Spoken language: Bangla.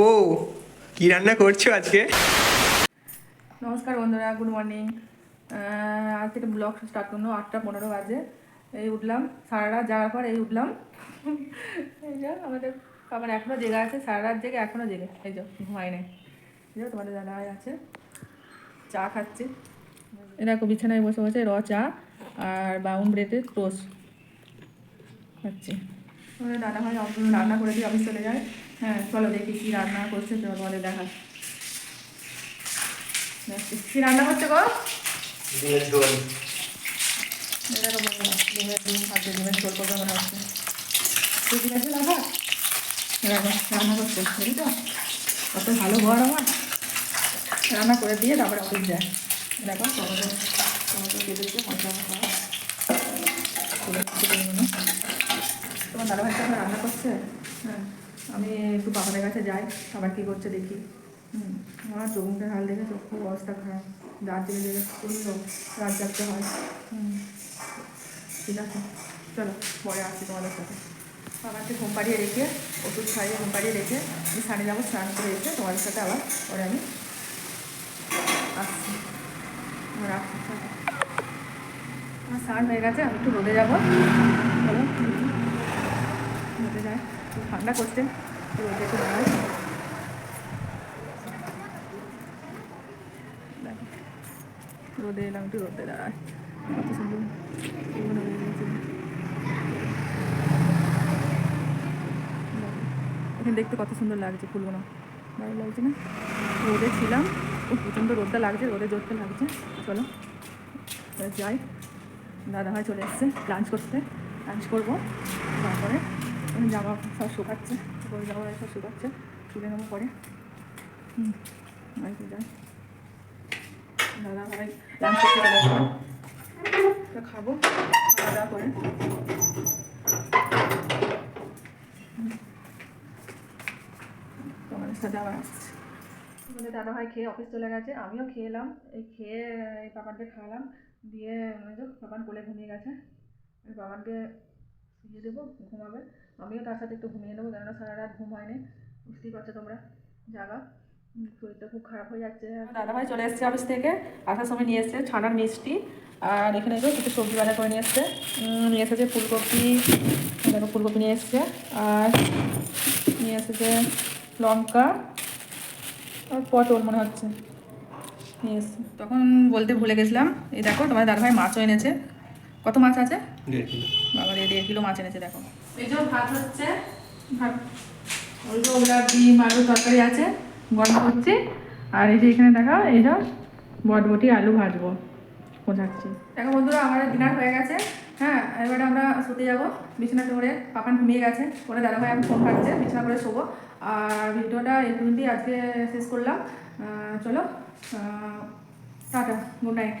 বউ, কি রান্না করছ আজকে? নমস্কার বন্ধুরা গুড মর্নিং আজ থেকে ব্লগ স্টার্ট করল আটটা পনেরো বাজে। এই উঠলাম, সারা রাত যাওয়ার পর এই উঠলাম। এই যে আমাদের আমার এখনও জেগে আছে, সারা রাত জেগে এখনও জেগে। এই যে ঘুমাই নেই। যে তোমাদের দাদা আছে। চা খাচ্ছে। এরকম বিছানায় বসে বসে র চা আর বাউন ব্রেডের টোস্ট। খাচ্ছি। ভাই অফিস রান্না করে দিয়ে অফিস চলে যায়। হ্যাঁ চলো দেখি কী রান্না করছে চলো তোমাদের দেখা কি রান্না করছে গো? ডিমের ঝোল। এটারও বলব ডিমের ডিম ভাজছে ডিমের ঝোল করবে মনে হচ্ছে। তুই ঠিক আছে রাখা এরকম রান্না করছে বুঝলি তো? কত ভালো ঘর আমার। রান্না করে দিয়ে তারপরে অফিস যায়। দেখো টমেটো টমেটো মশলা মশলা। তোমার দাদাভাই তো এখন রান্না করছে? হ্যাঁ। আমি একটু বাবাদের কাছে যাই, আবার কী করছে দেখি। হুম, আমার চোখটা হাল দেখে চোখ খুব অবস্থা খারাপ। রাত জেগে জেগে শুনলো রাত জাগতে হয়। হুম, ঠিক আছে, চলো, পরে আসছি তোমাদের সাথে। বাবাকে ঘুম পাড়িয়ে রেখে, ওষুধ খাইয়ে ঘুম পাড়িয়ে রেখে আমি স্নানে যাব, স্নান করে রেখে তোমাদের সাথে আবার পরে আমি আসছি। রাখছি। আমার স্নান হয়ে গেছে, আমি একটু রোদে যাব। চলো। রোদে খুব ঠান্ডা করছে। রোদে রোদে এলাম একটু রোদে কত সুন্দর। এখানে দেখতে কত সুন্দর লাগছে ফুলগুলো। ভালো লাগছে না? রোদে ছিলাম। খুব প্রচণ্ড রোদটা লাগছে, রোদে জোরটা লাগছে। চলো যাই। দাদা ভাই চলে এসছে লাঞ্চ করতে। লাঞ্চ করব, তারপরে জামা সব শুকাচ্ছে ওই জামা সব শুকাচ্ছে, তুলে নেব পরে। হুম যাই দাদা ভাই লাঞ্চ খাব, খাওয়া দাওয়া করে। তোমাদের সাথে আবার দাদা ভাই খেয়ে অফিস চলে গেছে, আমিও খেয়ে এলাম, এই খেয়ে এই পাপানকে খাওয়ালাম, দিয়ে পাপান কোলে ঘুমিয়ে গেছে। বাবানকে শুয়ে দেবো ঘুমাবে। আমিও তার সাথে একটু ঘুমিয়ে নেব কেননা সারা রাত ঘুম হয়নি বুঝতেই পারছ তোমরা জাগা। শরীরটা খুব খারাপ হয়ে যাচ্ছে। দাদা ভাই চলে এসছে অফিস থেকে আসার সময় নিয়ে এসছে ছানার মিষ্টি। আর এখানে যে কিছু সবজি বাজার করে নিয়ে এসছে। নিয়ে এসেছে ফুলকপি দেখো ফুলকপি নিয়ে এসছে। আর নিয়ে এসেছে লঙ্কা আর পটল মনে হচ্ছে। নিয়ে এসছে। তখন বলতে ভুলে গেছিলাম। এই দেখো তোমার দাদাভাই মাছও এনেছে। কত মাছ আছে? দেড় বাবা রে দেড় কিলো মাছ এনেছে দেখো। এই যে ভাত হচ্ছে ভাত ওই যে ওগুলা ডিম আলু তরকারি আছে গরম করছি। আর এই যে এখানে দেখা এই যে বটবটি আলু ভাজবো বোঝাচ্ছি। দেখো বন্ধুরা আমার ডিনার হয়ে গেছে। হ্যাঁ এবারে আমরা শুতে যাব। বিছানা করে পাপান ঘুমিয়ে গেছে। পরে দাদাভাই আমি ফোন পাচ্ছে বিছানা করে শোবো। আর ভিডিওটা এই পর্যন্তই আজকে শেষ করলাম। চলো টাটা গুড নাইট